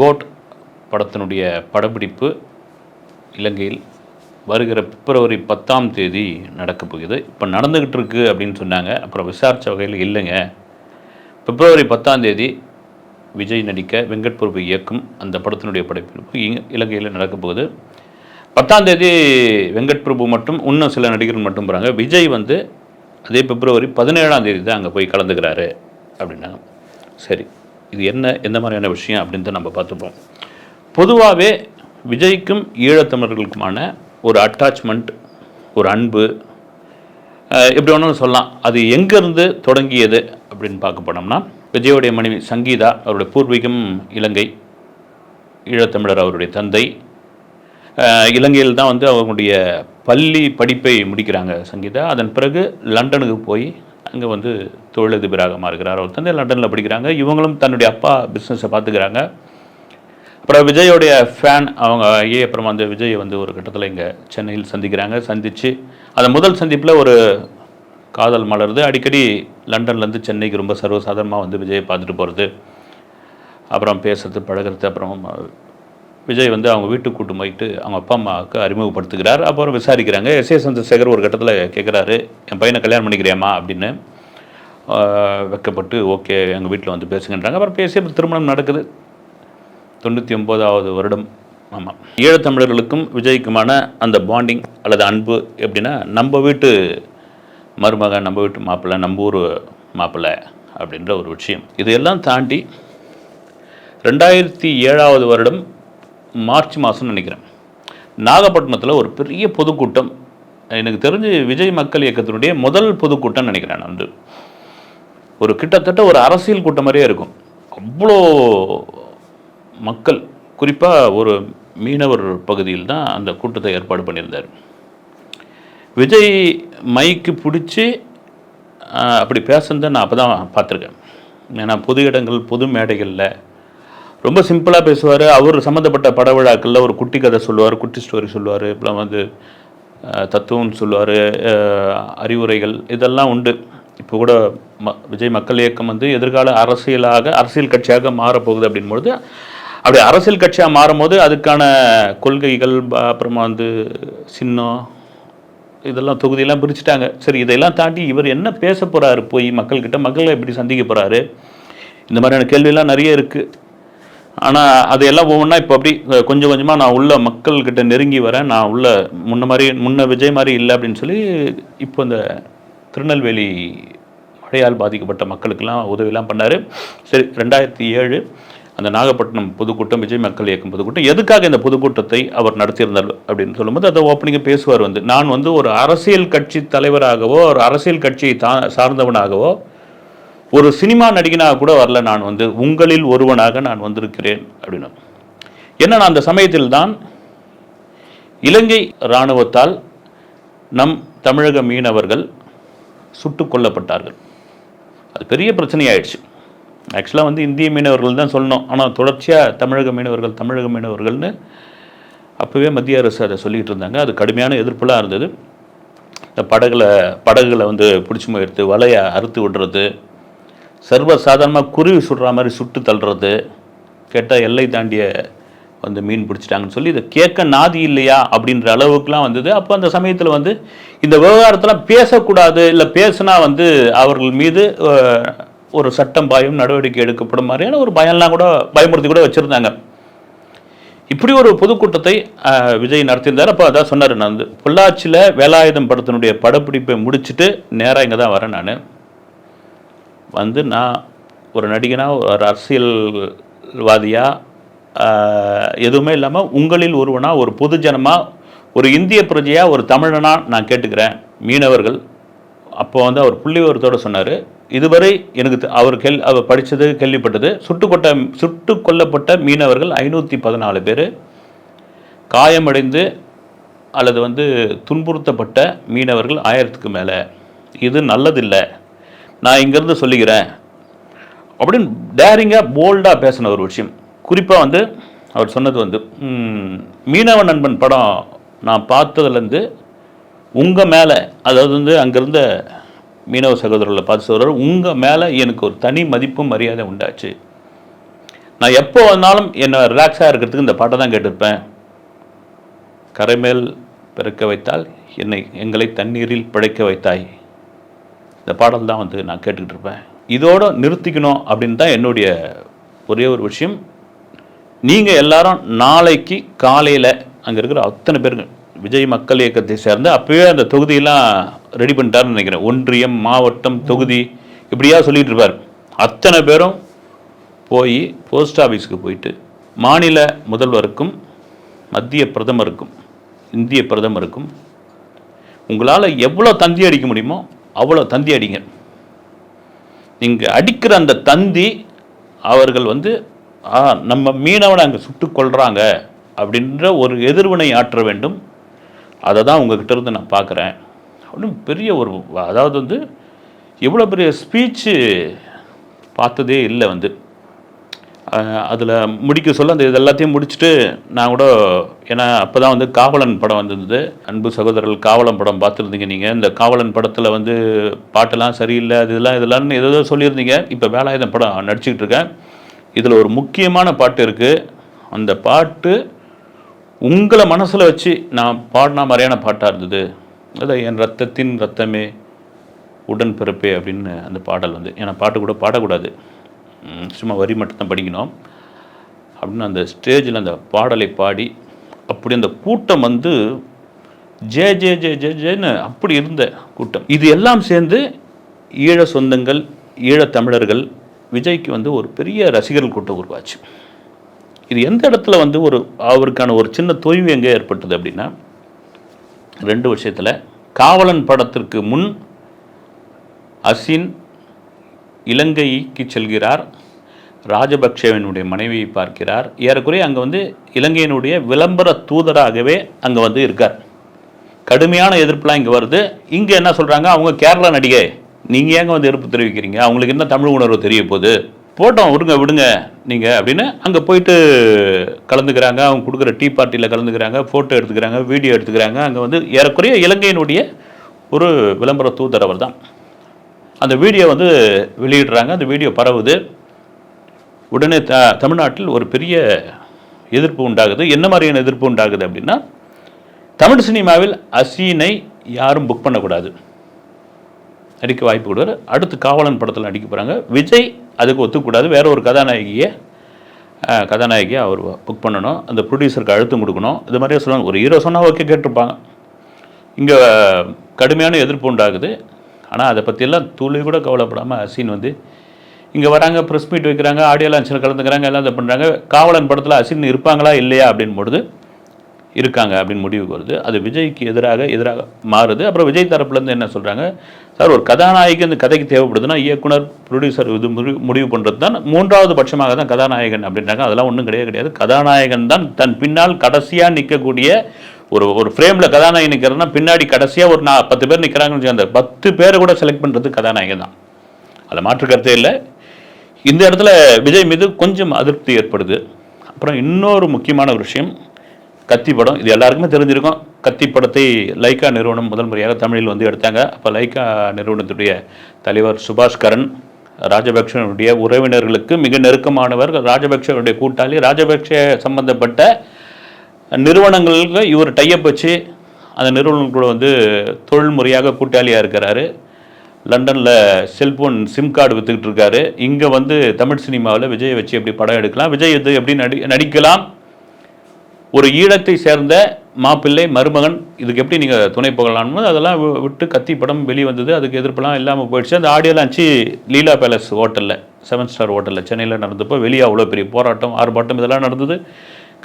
Code படத்தினுடைய படப்பிடிப்பு இலங்கையில் வருகிற பிப்ரவரி பத்தாம் தேதி நடக்கப் போகுது. இப்போ நடந்துக்கிட்டு இருக்கு அப்படின்னு சொன்னாங்க. அப்புறம் விசாரித்த வகையில் இல்லைங்க. பிப்ரவரி பத்தாம் தேதி விஜய் நடிக்க வெங்கட் பிரபு இயக்கும் அந்த படத்தினுடைய படைப்பிடிப்பு இலங்கையில் நடக்கப் போகுது. பத்தாம் தேதி வெங்கட் பிரபு மட்டும் இன்னும் சில நடிகர்கள் மட்டும் போகிறாங்க விஜய் வந்து அதே பிப்ரவரி பதினேழாம் தேதி தான் அங்கே போய் கலந்துக்கிறாரு அப்படின்னாங்க. சரி. இது என்ன எந்த மாதிரியான விஷயம் அப்படின்னு நம்ம பார்த்துப்போம். பொதுவாகவே விஜய்க்கும் ஈழத்தமிழர்களுக்குமான ஒரு அட்டாச்மெண்ட் ஒரு அன்பு எப்படி வேணாலும் சொல்லலாம். அது எங்கேருந்து தொடங்கியது அப்படின்னு பார்க்க போனோம்னா விஜயோடைய மனைவி சங்கீதா அவருடைய பூர்வீகம் இலங்கை ஈழத்தமிழர் அவருடைய தந்தை. இலங்கையில் தான் வந்து அவங்களுடைய பள்ளி படிப்பை முடிக்கிறாங்க சங்கீதா. அதன் பிறகு லண்டனுக்கு போய் அங்கே வந்து தொழிலதிபராக மாறுகிறார் அவர் தந்தை லண்டனில் படிக்கிறாங்க. இவங்களும் தன்னுடைய அப்பா பிஸ்னஸை பார்த்துக்கிறாங்க. அப்புறம் விஜயோடைய ஃபேன் அவங்க ஆகி அப்புறம் வந்து விஜய் வந்து ஒரு கட்டத்தில் இங்கே சென்னையில் சந்திக்கிறாங்க. சந்தித்து அந்த முதல் சந்திப்பில் ஒரு காதல் மலருது. அடிக்கடி லண்டன்லேருந்து சென்னைக்கு ரொம்ப சர்வசாதாரணமாக வந்து விஜயை பார்த்துட்டு போகிறது அப்புறம் பேசுறது பழகுறது அப்புறம் விஜய் வந்து அவங்க வீட்டுக்கு கூட்டு போயிட்டு அவங்க அப்பா அம்மாவுக்கு அறிமுகப்படுத்துகிறார். அப்புறம் விசாரிக்கிறாங்க எஸ். ஏ. சந்திரசேகர் ஒரு கட்டத்தில் கேட்குறாரு என் பையனை கல்யாணம் பண்ணிக்கிறியாமா அப்படின்னு வைக்கப்பட்டு வெட்கப்பட்டு ஓகே எங்கள் வீட்டில் வந்து பேசுங்கன்றாங்க. அப்புறம் பேசி அப்புறம் திருமணம் நடக்குது. தொண்ணூற்றி ஒம்போதாவது வருடம் ஆமாம் ஈழத்தமிழர்களுக்கும் விஜய்க்குமான அந்த பாண்டிங் அல்லது அன்பு எப்படின்னா நம்ம வீட்டு மருமகன் நம்ம வீட்டு மாப்பிள்ளை நம்ம ஊர் மாப்பிள்ளை அப்படின்ற ஒரு விஷயம். இதையெல்லாம் தாண்டி ரெண்டாயிரத்தி ஏழாவது வருடம் மார்ச் மாதம்னு நினைக்கிறேன். நாகப்பட்டினத்தில் ஒரு பெரிய பொதுக்கூட்டம் எனக்கு தெரிஞ்சு விஜய் மக்கள் இயக்கத்தினுடைய முதல் பொதுக்கூட்டம் நினைக்கிறேன் நான் வந்து. ஒரு கிட்டத்தட்ட ஒரு அரசியல் கூட்டம் மாதிரியே இருக்கும். அவ்வளோ மக்கள் குறிப்பாக ஒரு மீனவர் பகுதியில் தான் அந்த கூட்டத்தை ஏற்பாடு பண்ணியிருந்தார். விஜய் மைக்கு பிடிச்சி அப்படி பேசுனதை நான் அப்போ தான் பார்த்துருக்கேன். ஏன்னா பொது இடங்கள் பொது மேடைகளில் ரொம்ப சிம்பிளாக பேசுவார். அவர் சம்மந்தப்பட்ட பட விழாக்களில் ஒரு குட்டி கதை சொல்லுவார் குட்டி ஸ்டோரி சொல்லுவார் இப்போலாம் வந்து தத்துவம் சொல்லுவார் அறிவுரைகள் இதெல்லாம் உண்டு. இப்போ கூட ம விஜய் மக்கள் இயக்கம் வந்து எதிர்கால அரசியலாக அரசியல் கட்சியாக மாறப்போகுது அப்படின்போது அப்படி அரசியல் கட்சியாக மாறும்போது அதுக்கான கொள்கைகள் அப்புறமா வந்து சின்னம் இதெல்லாம் தொகுதியெல்லாம் பிரிச்சுட்டாங்க. சரி இதெல்லாம் தாண்டி இவர் என்ன பேச போகிறாரு போய் மக்கள்கிட்ட மக்களை எப்படி சந்திக்க போகிறாரு இந்த மாதிரியான கேள்வியெல்லாம் நிறைய இருக்குது ஆனால் அது எல்லாம் ஒவ்வொன்றா இப்போ அப்படி கொஞ்சம் கொஞ்சமாக நான் உள்ள மக்கள்கிட்ட நெருங்கி வரேன். நான் உள்ள முன்ன மாதிரி முன்ன விஜய் மாதிரி இல்லை அப்படின்னு சொல்லி இப்போ இந்த திருநெல்வேலி மழையால் பாதிக்கப்பட்ட மக்களுக்கெல்லாம் உதவிலாம் பண்ணார். சரி ரெண்டாயிரத்தி ஏழு அந்த நாகப்பட்டினம் பொதுக்கூட்டம் விஜய் மக்கள் இயக்கம் பொதுக்கூட்டம் எதுக்காக இந்த பொதுக்கூட்டத்தை அவர் நடத்தியிருந்தார் அப்படின்னு சொல்லும்போது அதை ஓப்பனிங்க பேசுவார் வந்து. நான் வந்து ஒரு அரசியல் கட்சி தலைவராகவோ ஒரு அரசியல் கட்சியை தா சார்ந்தவனாகவோ ஒரு சினிமா நடிகனாக கூட வரல நான் வந்து உங்களில் ஒருவனாக நான் வந்திருக்கிறேன் அப்படின்னு. ஏன்னா நான் அந்த சமயத்தில் தான் இலங்கை இராணுவத்தால் நம் தமிழக மீனவர்கள் சுட்டு கொல்லப்பட்டார்கள். அது பெரிய பிரச்சனையாயிடுச்சு. ஆக்சுவலாக வந்து இந்திய மீனவர்கள் தான் சொல்லணும். ஆனால் தொடர்ச்சியாக தமிழக மீனவர்கள் தமிழக மீனவர்கள்னு அப்போவே மத்திய அரசு அதை சொல்லிக்கிட்டு இருந்தாங்க. அது கடுமையான எதிர்ப்புலாம் இருந்தது. இந்த படகுல படகுகளை வந்து பிடிச்சி முயற்சி வலையை அறுத்து விடுறது சர்வ சாதாரணமாக குருவி சுடுற மாதிரி சுட்டு தள்ளுறது கேட்டால் எல்லை தாண்டிய வந்து மீன் பிடிச்சிட்டாங்கன்னு சொல்லி இதை கேட்க நாதி இல்லையா அப்படின்ற அளவுக்குலாம் வந்தது. அப்போ அந்த சமயத்தில் வந்து இந்த விவகாரத்தெலாம் பேசக்கூடாது இல்லை பேசினா வந்து அவர்கள் மீது ஒரு சட்டம் பாயும் நடவடிக்கை எடுக்கப்படும் மாதிரியான ஒரு பயம்லாம் கூட பயமுறுத்தி கூட வச்சுருந்தாங்க. இப்படி ஒரு பொதுக்கூட்டத்தை விஜய் நடத்தியிருந்தார். அப்போ அதான் சொன்னார் நான் வந்து பொள்ளாச்சியில் வேலாயுதம் படத்தினுடைய படப்பிடிப்பை முடிச்சுட்டு நேராக இங்கே தான் வரேன் நான். வந்து நான் ஒரு நடிகனாக ஒரு அரசியல்வாதியாக எதுவுமே இல்லாமல் உங்களில் ஒருவனாக ஒரு பொதுஜனமாக ஒரு இந்திய பிரஜையாக ஒரு தமிழனாக நான் கேட்டுக்கிறேன் மீனவர்கள். அப்போ வந்து அவர் புள்ளிவரத்தோடு சொன்னார். இதுவரை எனக்கு தெ- அவர் கேள் அவர் படித்தது கேள்விப்பட்டது சுட்டுக்கொட்ட சுட்டு கொல்லப்பட்ட மீனவர்கள் ஐநூற்றி பதினாலு பேர். காயமடைந்து அல்லது வந்து துன்புறுத்தப்பட்ட மீனவர்கள் ஆயிரத்துக்கு மேலே. இது நல்லதில்லை. நான் இங்கேருந்து சொல்லிக்கிறேன் அப்படின்னு டேரிங்காக போல்டாக பேசின ஒரு விஷயம். குறிப்பாக வந்து அவர் சொன்னது வந்து மீனவ நண்பன் படம் நான் பார்த்ததுலேருந்து உங்கள் மேலே அதாவது வந்து அங்கேருந்த மீனவ சகோதரர்களை பார்த்து சொல்கிறார் உங்கள் மேலே எனக்கு ஒரு தனி மதிப்பும் மரியாதை உண்டாச்சு. நான் எப்போ வந்தாலும் என்னை ரிலாக்ஸாக இருக்கிறதுக்கு இந்த பாட்டை தான் கேட்டிருப்பேன். கரைமேல் பிறக்க வைத்தால் என்னை எங்களை தண்ணீரில் பிழைக்க வைத்தாய். இந்த பாடல் தான் வந்து நான் கேட்டுக்கிட்டு இருப்பேன். இதோடு நிறுத்திக்கணும் அப்படின்னு தான் என்னுடைய ஒரே ஒரு விஷயம். நீங்கள் எல்லாரும் நாளைக்கு காலையில் அங்கே இருக்கிற அத்தனை பேருங்க விஜய் மக்கள் இயக்கத்தை சேர்ந்து அப்போவே அந்த தொகுதியெல்லாம் ரெடி பண்ணிட்டாருன்னு நினைக்கிறேன். ஒன்றியம் மாவட்டம் தொகுதி இப்படியா சொல்லிகிட்டு இருப்பார். அத்தனை பேரும் போய் போஸ்ட் ஆஃபீஸுக்கு போயிட்டு மாநில முதல்வருக்கும் மத்திய பிரதமருக்கும் இந்திய பிரதமருக்கும் உங்களால் எவ்வளோ தந்தி அடிக்க முடியுமோ அவ்வளோ தந்தி அடிங்க. நீங்கள் அடிக்கிற அந்த தந்தி அவர்கள் வந்து நம்ம மீனவனை அங்கே சுட்டு கொள்கிறாங்க அப்படின்ற ஒரு எதிர்வினை ஆற்ற வேண்டும். அதை தான் உங்ககிட்ட இருந்து நான் பார்க்குறேன். அப்படின்னு பெரிய ஒரு அதாவது வந்து இவ்வளோ பெரிய ஸ்பீச்சு பார்த்ததே இல்லை வந்து. அதில் முடிக்க சொல்ல அந்த இது எல்லாத்தையும் முடிச்சுட்டு நான் கூட ஏன்னா அப்போ தான் வந்து காவலன் படம் வந்திருந்தது. அன்பு சகோதரர்கள் காவலன் படம் பார்த்துருந்தீங்க நீங்கள் இந்த காவலன் படத்தில் வந்து பாட்டெல்லாம் சரியில்லை அது இதெல்லாம் இதெல்லாம்னு ஏதோ சொல்லியிருந்தீங்க. இப்போ வேலாயுதம் படம் நடிச்சுக்கிட்டு இருக்கேன். இதில் ஒரு முக்கியமான பாட்டு இருக்குது அந்த பாட்டு உங்களை மனசில் வச்சு நான் பாடின மாதிரியான பாட்டாக இருந்தது. அதான் என் ரத்தத்தின் ரத்தமே உடன் பிறப்பே அப்படின்னு அந்த பாடல் வந்து ஏன்னா பாட்டு கூட பாடக்கூடாது. சும்மா வரி மட்டும்தான் படிக்கணும். அப்படின்னு அந்த ஸ்டேஜில் அந்த பாடலை பாடி அப்படி அந்த கூட்டம் வந்து ஜே ஜே ஜே ஜே ஜேன்னு அப்படி இருந்த கூட்டம். இது எல்லாம் சேர்ந்து ஈழ சொந்தங்கள் ஈழ தமிழர்கள் விஜய்க்கு வந்து ஒரு பெரிய ரசிகர்கள் கூட்டம் உருவாச்சு. இது எந்த இடத்துல வந்து ஒரு அவருக்கான ஒரு சின்ன தொய்வு எங்கே ஏற்பட்டது அப்படின்னா ரெண்டு விஷயத்தில் காவலன் படத்திற்கு முன் அசின் இலங்கைக்கு செல்கிறார். ராஜபக்சேவனுடைய மனைவியை பார்க்கிறார். ஏறக்குறைய அங்கே வந்து இலங்கையினுடைய விளம்பர தூதராகவே அங்கே வந்து இருக்கார். கடுமையான எதிர்ப்புலாம் இங்கே வருது. இங்கே என்ன சொல்கிறாங்க அவங்க கேரளா நடிகை. நீங்கள் ஏங்க வந்து எதிர்ப்பு தெரிவிக்கிறீங்க? அவங்களுக்கு என்ன தமிழ் உணர்வு தெரிய போகுது போட்டோம் விடுங்க விடுங்க நீங்கள் அப்படின்னு அங்கே போயிட்டு கலந்துக்கிறாங்க. அவங்க கொடுக்குற டீ பார்ட்டியில் கலந்துக்கிறாங்க ஃபோட்டோ எடுத்துக்கிறாங்க வீடியோ எடுத்துக்கிறாங்க. அங்கே வந்து ஏறக்குறைய இலங்கையினுடைய ஒரு விளம்பர தூதரவர் தான் அந்த வீடியோ வந்து வெளியிடுறாங்க. அந்த வீடியோ பரவுது. உடனே த தமிழ்நாட்டில் ஒரு பெரிய எதிர்ப்பு உண்டாகுது. என்ன மாதிரியான எதிர்ப்பு உண்டாகுது அப்படின்னா தமிழ் சினிமாவில் அசீனை யாரும் புக் பண்ணக்கூடாது. நடிக்க வாய்ப்பு கொடுவார். அடுத்து காவலன் படத்தில் நடிக்க போகிறாங்க விஜய் அதுக்கு ஒத்துக்கூடாது. வேற ஒரு கதாநாயகியை கதாநாயகியை அவர் புக் பண்ணணும். அந்த ப்ரொடியூசருக்கு அழுத்தம் கொடுக்கணும். இது மாதிரியே சொல்லுவாங்க ஒரு ஹீரோ சொன்னால் ஓகே கேட்டிருப்பாங்க. இங்கே கடுமையான எதிர்ப்பு உண்டாகுது. ஆனால் அதை பற்றியெல்லாம் துளி கூட கவலைப்படாமல் அசின் வந்து இங்கே வராங்க ப்ரெஸ் மீட் வைக்கிறாங்க ஆடியோ லான்ச்சில் கலந்துக்கிறாங்க எல்லாம் இதை பண்ணுறாங்க காவலன் படத்தில் அசின் இருப்பாங்களா இல்லையா அப்படின்னு பொழுது இருக்காங்க அப்படின்னு முடிவுக்கு வருது. அது விஜய்க்கு எதிராக எதிராக மாறுது. அப்புறம் விஜய் தரப்புலேருந்து என்ன சொல்கிறாங்க சார் ஒரு கதாநாயகன் இந்த கதைக்கு தேவைப்படுதுன்னா இயக்குனர் ப்ரொடியூசர் இது முடிவு முடிவு பண்ணுறது தான் மூன்றாவது பட்சமாக தான் கதாநாயகன் அப்படின்றாங்க. அதெல்லாம் ஒன்றும் கிடையாது கிடையாது. கதாநாயகன் தான் தன் பின்னால் கடைசியாக நிற்கக்கூடிய ஒரு ஒரு ஃப்ரேமில் கதாநாயகன் நிற்கிறதுனா பின்னாடி கடைசியாக ஒரு நான் பத்து பேர் நிற்கிறாங்கன்னு வச்சுக்கோங்க, அந்த பத்து பேரை கூட செலக்ட் பண்ணுறது கதாநாயகன் தான். அதில் மாற்று கருத்தே இல்லை. இந்த இடத்துல விஜய் மீது கொஞ்சம் அதிருப்தி ஏற்படுது. அப்புறம் இன்னொரு முக்கியமான ஒரு விஷயம் கத்தி படம். இது எல்லாருக்குமே தெரிஞ்சிருக்கும். கத்தி படத்தை லைக்கா நிறுவனம் முதல் முறையாக தமிழில் வந்து எடுத்தாங்க. அப்போ லைக்கா நிறுவனத்துடைய தலைவர் சுபாஷ் கரன் ராஜபக்ஷனுடைய உறவினர்களுக்கு மிக நெருக்கமானவர். ராஜபக்ஷனுடைய கூட்டாளி. ராஜபக்ஷ சம்பந்தப்பட்ட நிறுவனங்களுக்கு இவர் டையப் வச்சு அந்த நிறுவனங்கள் கூட வந்து தொழில் முறையாக கூட்டாளியாக இருக்கிறாரு. லண்டனில் செல்ஃபோன் சிம் கார்டு விற்றுக்கிட்டு இருக்காரு. இங்கே வந்து தமிழ் சினிமாவில் விஜயை வச்சு எப்படி படம் எடுக்கலாம் விஜய் இது எப்படி நடி நடிக்கலாம் ஒரு ஈழத்தை சேர்ந்த மாப்பிள்ளை மருமகன் இதுக்கு எப்படி நீங்கள் துணை போகலாம்னு அதெல்லாம் வி- விட்டு கத்தி படம் வெளியே வந்தது அதுக்கு எதிர்ப்பெல்லாம் இல்லாமல் போயிடுச்சு. அந்த ஆடியோ லான்ச்சு லீலா பேலஸ் ஹோட்டலில் செவன் ஸ்டார் ஹோட்டலில். சென்னையில் நடந்தப்போ வெளியே அவ்வளோ பெரிய போராட்டம் ஆர்ப்பாட்டம் இதெல்லாம் நடந்தது.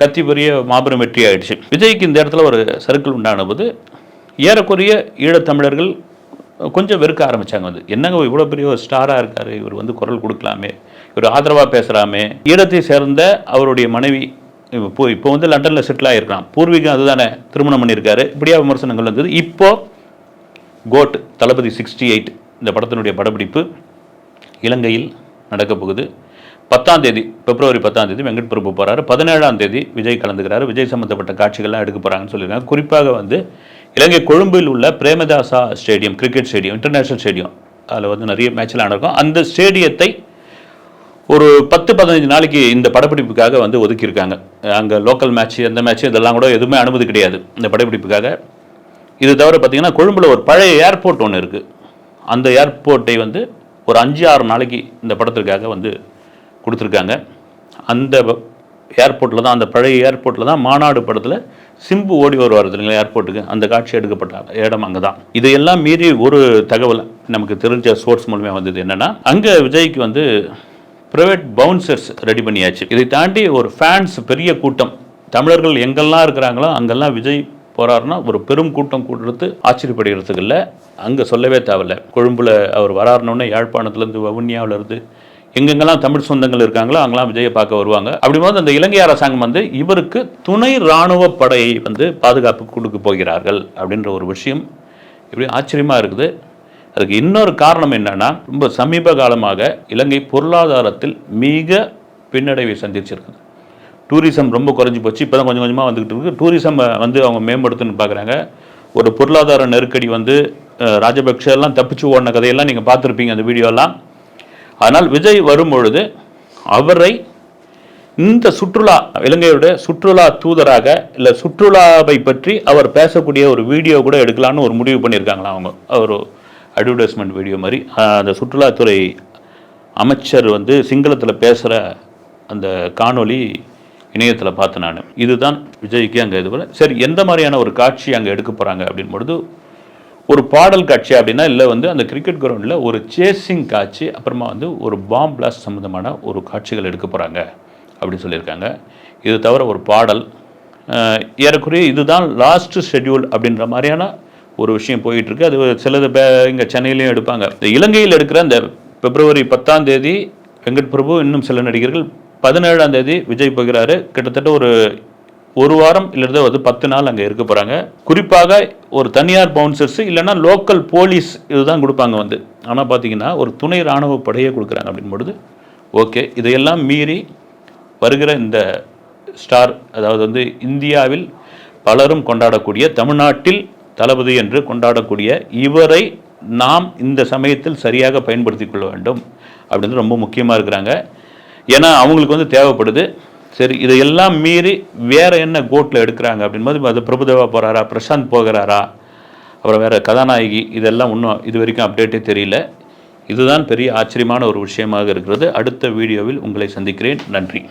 கத்தி பெரிய மாபெரும் வெற்றி ஆயிடுச்சு. விஜய்க்கு இந்த இடத்துல ஒரு சர்க்கிள் உண்டான போது ஏறக்குறைய ஈழத்தமிழர்கள் கொஞ்சம் வெறுக்க ஆரம்பிச்சாங்க வந்து. என்னங்க இவ்வளோ பெரிய ஒரு ஸ்டாராக இருக்காரு? இவர் வந்து குரல் கொடுக்கலாமே. இவர் ஆதரவாக பேசுகிறாமே ஈழத்தை சேர்ந்த அவருடைய மனைவி இப்போ இப்போ வந்து லண்டனில் செட்டில் ஆகிருக்கலாம் பூர்வீகம் அதுதானே திருமணம் பண்ணியிருக்காரு. இப்படியா விமர்சனங்கள் வந்தது. இப்போது கோட் தளபதி சிக்ஸ்டி எயிட் இந்த படத்தினுடைய படப்பிடிப்பு இலங்கையில் நடக்கப் போகுது. பத்தாம் தேதி பிப்ரவரி பத்தாம் தேதி வெங்கட் பிரபு போகிறாரு பதினேழாம் தேதி விஜய் கலந்துக்கிறாரு. விஜய் சம்மந்தப்பட்ட காட்சிகள்லாம் எடுக்க போகிறாங்கன்னு சொல்லியிருக்காங்க. குறிப்பாக வந்து இலங்கை கொழும்பில் உள்ள Premadasa stadium cricket stadium international stadium அதில் வந்து நிறைய மேட்ச்லாம் நடக்கும். அந்த ஸ்டேடியத்தை ஒரு பத்து பதினஞ்சு நாளைக்கு இந்த படப்பிடிப்புக்காக வந்து ஒதுக்கியிருக்காங்க. அங்கே லோக்கல் மேட்ச் எந்த மேட்ச் இதெல்லாம் கூட எதுவுமே அனுமதி கிடையாது. இந்த படப்பிடிப்புக்காக. இது தவிர பார்த்தீங்கன்னா கொழும்பில் ஒரு பழைய ஏர்போர்ட் ஒன்று இருக்குது அந்த ஏர்போர்ட்டை வந்து ஒரு அஞ்சு ஆறு நாளைக்கு இந்த படத்திற்காக வந்து கொடுத்துருக்காங்க. அந்த ஏர்போர்ட்டில் தான் அந்த பழைய ஏர்போர்ட்டில் தான் மாநாடு படத்தில் சிம்பு ஓடி வருவார் இல்லைங்களா ஏர்போர்ட்டுக்கு அந்த காட்சி எடுக்கப்பட்ட இடம் அங்கே தான் இதையெல்லாம் மீறி ஒரு தகவல் நமக்கு தெரிஞ்ச சோர்ஸ் மூலமே வந்தது என்னென்னா அங்கே விஜய்க்கு வந்து ப்ரைவேட் பவுன்சர்ஸ் ரெடி பண்ணியாச்சு. இதை தாண்டி ஒரு ஃபேன்ஸ் பெரிய கூட்டம். தமிழர்கள் எங்கெல்லாம் இருக்கிறாங்களோ அங்கெல்லாம் விஜய் போகிறாருன்னா ஒரு பெரும் கூட்டம் கூடுறது ஆச்சரியப்படுகிறதுக்கு இல்லை. அங்கே சொல்லவே தேவையில்ல. கொழும்புல அவர் வராருனோடனே யாழ்ப்பாணத்துலேருந்து வவுனியாவிலேருந்து எங்கெங்கெல்லாம் தமிழ் சொந்தங்கள் இருக்காங்களோ அங்கெல்லாம் விஜயை பார்க்க வருவாங்க. அப்படிங்கும்போது அந்த இலங்கை அரசாங்கம் வந்து இவருக்கு துணை இராணுவ படையை வந்து பாதுகாப்பு கொடுக்க போகிறார்கள் அப்படின்ற ஒரு விஷயம் இப்படி ஆச்சரியமாக இருக்குது. அதுக்கு இன்னொரு காரணம் என்னன்னா ரொம்ப சமீப காலமாக இலங்கை பொருளாதாரத்தில் மிக பின்னடைவை சந்திச்சிருக்குது. டூரிசம் ரொம்ப குறைஞ்சி போச்சு இப்போ தான் கொஞ்சம் கொஞ்சமாக வந்துக்கிட்டு இருக்குது டூரிசம் வந்து அவங்க மேம்படுத்துன்னு பார்க்குறாங்க ஒரு பொருளாதார நெருக்கடி வந்து ராஜபக்ஷ எல்லாம் தப்பிச்சு ஓடின கதையெல்லாம் நீங்கள் பார்த்துருப்பீங்க அந்த வீடியோலாம். ஆனால் விஜய் வரும்பொழுது அவரை இந்த சுற்றுலா இலங்கையுடைய சுற்றுலா தூதராக இல்லை சுற்றுலாவை பற்றி அவர் பேசக்கூடிய ஒரு வீடியோ கூட எடுக்கலான்னு ஒரு முடிவு பண்ணியிருக்காங்களா அவங்க. ஒரு அட்வர்டைஸ்மெண்ட் வீடியோ மாதிரி. அந்த சுற்றுலாத்துறை அமைச்சர் வந்து சிங்களத்தில் பேசுகிற அந்த காணொளி இணையத்தில் பார்த்தேன் நான். இதுதான் விஜய்க்கு அங்கே இது சரி எந்த மாதிரியான ஒரு காட்சி அங்கே எடுக்க போகிறாங்க அப்படின் பொழுது ஒரு பாடல் காட்சி அப்படின்னா இல்லை வந்து அந்த கிரிக்கெட் கிரவுண்டில் ஒரு சேசிங் காட்சி அப்புறமா வந்து ஒரு பாம் பிளாஸ்ட் சம்மந்தமான ஒரு காட்சிகள் எடுக்க போகிறாங்க அப்படின்னு சொல்லியிருக்காங்க. இது தவிர ஒரு பாடல். ஏறக்குறைய இதுதான் லாஸ்ட் ஷெட்யூல் அப்படின்ற மாதிரியான ஒரு விஷயம் போயிட்டுருக்கு. அது சிலது பே- சென்னையிலையும் எடுப்பாங்க. இந்த இலங்கையில் எடுக்கிற அந்த பிப்ரவரி பத்தாம் தேதி வெங்கட் பிரபு இன்னும் சில நடிகர்கள் பதினேழாம் தேதி விஜய் போகிறாரு. கிட்டத்தட்ட ஒரு ஒரு வாரம் இல்லைன்னா வந்து பத்து நாள் அங்கே இருக்க போகிறாங்க குறிப்பாக ஒரு தனியார் பவுன்சர்ஸ் இல்லைன்னா லோக்கல் போலீஸ் இதுதான் கொடுப்பாங்க வந்து. ஆனால் பார்த்தீங்கன்னா ஒரு துணை இராணுவ படையே கொடுக்குறாங்க அப்படின் ஓகே இதையெல்லாம் மீறி வருகிற இந்த ஸ்டார் அதாவது வந்து இந்தியாவில் பலரும் கொண்டாடக்கூடிய தமிழ்நாட்டில் தளபதி என்று கொண்டாடக்கூடிய இவரை நாம் இந்த சமயத்தில் சரியாக பயன்படுத்தி கொள்ள வேண்டும். அப்படின்னு ரொம்ப முக்கியமாக இருக்கிறாங்க. ஏன்னா அவங்களுக்கு வந்து தேவைப்படுது. சரி இதையெல்லாம் மீறி வேற என்ன கோட்டில் எடுக்கிறாங்க அப்படின்போது அது பிரபுதேவா போகிறாரா பிரசாந்த் போகிறாரா அப்புறம் வேற கதாநாயகி இதெல்லாம் இன்னும் இது வரைக்கும் அப்டேட்டே தெரியல. இதுதான் பெரிய ஆச்சரியமான ஒரு விஷயமாக இருக்கிறது. அடுத்த வீடியோவில் உங்களை சந்திக்கிறேன். நன்றி.